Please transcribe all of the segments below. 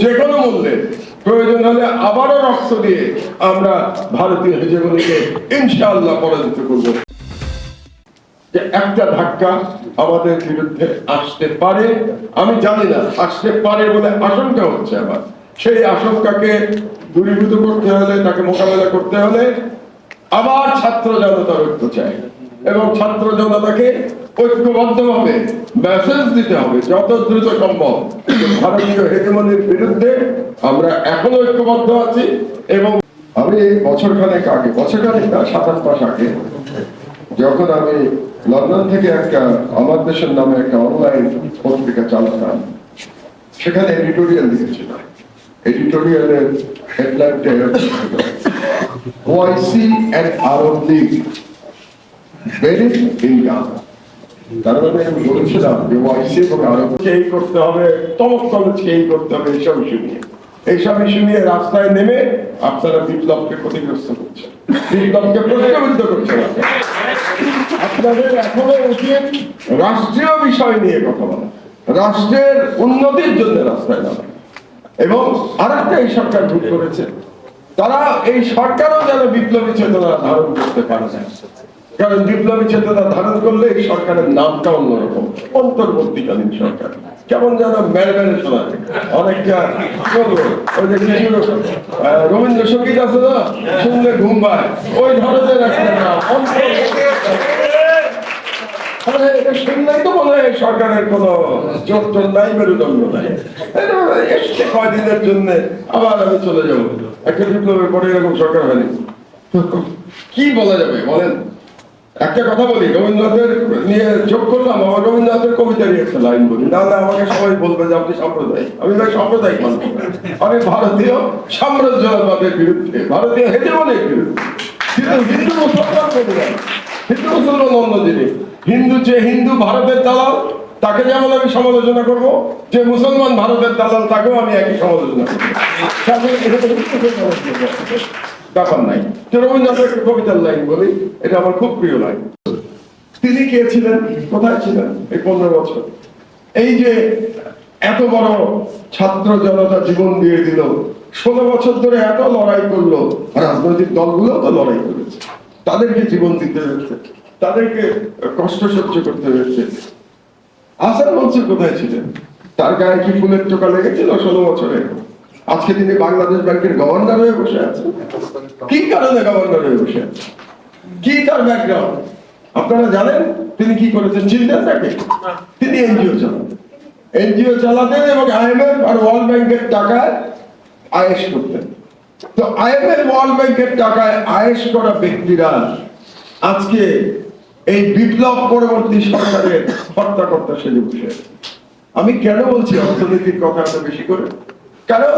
যে কোনো মূল্যে। প্রয়োজন হলে আবারও রক্ত দিয়ে আমরা ভারতীয় হেজেমনিকে ইনশাআল্লাহ পরাজিত করব। যে একটা ধাক্কা আমাদের বিরুদ্ধে আসতে পারে, আমি জানি না, আসতে পারে বলে আশঙ্কা হচ্ছে আমার। সেই আশঙ্কাকে দূরীভূত করতে হলে, তাকে মোকাবেলা করতে হলে আবার ছাত্র জনতার ঐক্য চাই। এবং ছাত্র জনতাকে ঐক্যবদ্ধভাবে মেসেজ দিতে হবে যত দ্রুত সম্ভব। ভারতীয় হেজেমনির বিরুদ্ধে আমরা এখনও ঐক্যবদ্ধ আছি এবং আমি বছর খানেক আগে বছর খানেক না সাত আট মাস আগে, যখন আমি লন্ডন থেকে একটা আমার দেশের নামে একটা অনলাইন পত্রিকা চালাতাম, সেখানে এডিটোরিয়াল লিখেছিলাম। এডিটোরিয়ালের হেডলাইনটা Owaisi and Arab League buried in Ghana তার মানে আমি বলেছিলাম যে ওয়াইসি এবং করতে হবে তমক করতে হবে এইসব ইস্যু নিয়ে। এইসব ইস্যু নিয়ে রাস্তায় নেমে আপনারা বিপ্লবকে ক্ষতিগ্রস্ত করছেন। বিপ্লবকে প্রশ্নবিদ্ধ করছেন। আপনাদের এখনও উচিত রাষ্ট্রীয় বিষয় নিয়ে কথা বলা। রাষ্ট্রের উন্নতির জন্য রাস্তায় নামা। এবং আরেকটা এই সরকার ভুল করেছে। তারা এই সরকারও যেন বিপ্লবী চেতনা ধারণ করতে পারে কারণ বিপ্লবী চেতনা ধারণ করলে এই সরকারের নামটা অন্যরকম অন্তর্বর্তীকালীন সরকার। কেমন যেন মেরে শোনায় অনেকটা আহ, রবীন্দ্রসঙ্গীত আছে না? শুনলে ঘুম পায়। ওই ধরনের কোনো আবার আমি চলে বিপ্লবের পরে এরকম কি বলা যাবে বলেন? একটা কথা বলি রবীন্দ্রনাথের নিয়ে যোগ করলাম, আমার রবীন্দ্রনাথের কবিতা নিয়ে একটা লাইন বলি। নাহলে আমাকে সবাই বলবে যে আপনি সাম্প্রদায়িক। আমি ভাই সাম্প্রদায়িক মানুষ। না। আমি ভারতীয় সাম্রাজ্যবাদের বিরুদ্ধে, ভারতীয় হেজেমনের বিরুদ্ধে। হিন্দু মুসলমান হিন্দু মুসলমান অন্য জিনিস হিন্দু যে হিন্দু ভারতের দালাল, তাকে যেমন আমি সমালোচনা করব, যে মুসলমান ভারতের দালাল, তাকেও আমি একই সমালোচনা করব। ব্যাপার নাই। তো রবীন্দ্রনাথের একটা কবিতার লাইন বলি, এটা আমার খুব প্রিয় লাইন তিনি কে ছিলেন? কোথায় ছিলেন? এই পনেরো বছর। এই যে এত বড় ছাত্র জনতা জীবন দিয়ে দিল, ষোলো বছর ধরে এত লড়াই করল, রাজনৈতিক দলগুলো তো লড়াই করেছে। তাদেরকে জীবন দিতে হয়েছে, তাদেরকে কষ্ট সহ্য করতে হয়েছে। আসার মঞ্চে কোথায় ছিলেন? তার গায়ে কি ফুলের টোকা লেগেছিল ষোলো বছরে? আজকে তিনি বাংলাদেশ ব্যাংকের গভর্নর হয়ে বসে আছেন কি কারণে গভর্নর হয়ে বসে আছেন কি তার ব্যাকগ্রাউন্ড আপনারা জানেন তিনি কি করেছেন? চিনতেন তাকে তিনি এনজিও চালাতেন এনজিও চালাতেন এবং আইএমএফ আর ওয়ার্ল্ড ব্যাংকের টাকায় আয়েশ করতেন। তো আইএমএফ ওয়ার্ল্ড ব্যাংকের টাকায় আয়েশ করা ব্যক্তিরা আজকে এই বিপ্লব পরবর্তী সরকারের হত্যাকর্তা সেজে বসে আমি কেন বলছি অর্থনীতির কথা এত বেশি করে? কারণ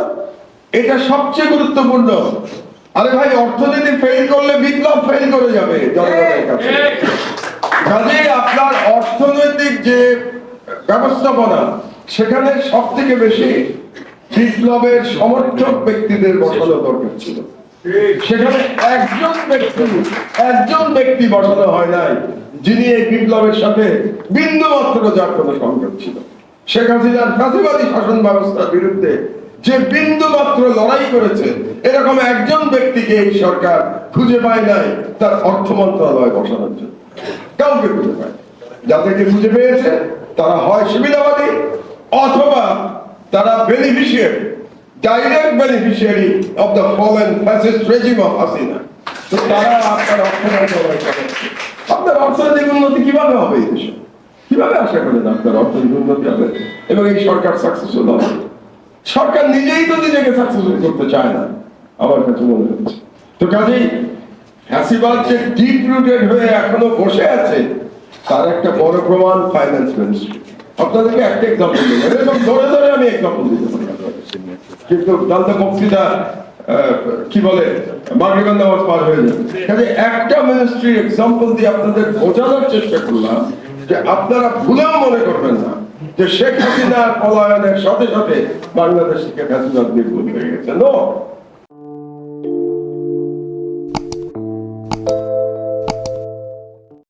এটা সবচেয়ে গুরুত্বপূর্ণ। আরে ভাই অর্থনীতি ফেল করলে বিপ্লব ফেল করে যাবে জনগণের কাছে। কাজেই আপনার অর্থনৈতিক যে ব্যবস্থাপনা সেখানে সব থেকে বেশি বিপ্লবের সমর্থক ব্যক্তিদের বসানো দরকার ছিল। সেখানে একজন ব্যক্তি একজন ব্যক্তি বসানো হয় নাই যিনি এই বিপ্লবের সাথে বিন্দু মাত্র যার কোনো সংযোগ ছিল। শেখ হাসিনার ফাঁসিবাদী শাসন ব্যবস্থার বিরুদ্ধে যে বিন্দু মাত্র লড়াই করেছে, এরকম একজন ব্যক্তিকে এই সরকার খুঁজে পায় নাই, তার অর্থ মন্ত্রণালয় বসানোর জন্য। কাউকে খুঁজে পায় যাদেরকে খুঁজে পেয়েছে, তারা হয় সুবিধাবাদী, অথবা তারা beneficiary direct beneficiary of the fallen fascist regime of Hasina তো তারা আপনার অর্থ মন্ত্রণালয় আপনার অর্থনৈতিক উন্নতি কীভাবে হবে এই দেশে? কীভাবে আশা করেন আপনার অর্থনৈতিক উন্নতি হবে এবং এই সরকার সাকসেসফুল হবে? সরকার নিজেই তো নিজেকে সাকসেসফুল করতে চায় না, আমার কাছে মনে হচ্ছে। তো কাজেই ফ্যাসিবাদ যে ডিপ রুটেড হয়ে এখনও বসে আছে, তার একটা বড় প্রমাণ ফাইন্যান্স মিনিস্ট্রি আপনাদেরকে একটা এক্সাম্পল ধরে ধরে আমি এক্সাম্পল দিতে কিন্তু বক্তৃতা কি বলে মাগরিবের পার হয়ে যাবে। কাজে একটা মিনিস্ট্রি এক্সাম্পল দিয়ে আপনাদের বোঝানোর চেষ্টা করলাম যে আপনারা ভুলেও মনে করবেন না। যে শেখ হাসিনার পলায়নের সাথে সাথে বাংলাদেশ থেকে ফ্যাসিবাদ নির্মূল হয়ে গেছে। নো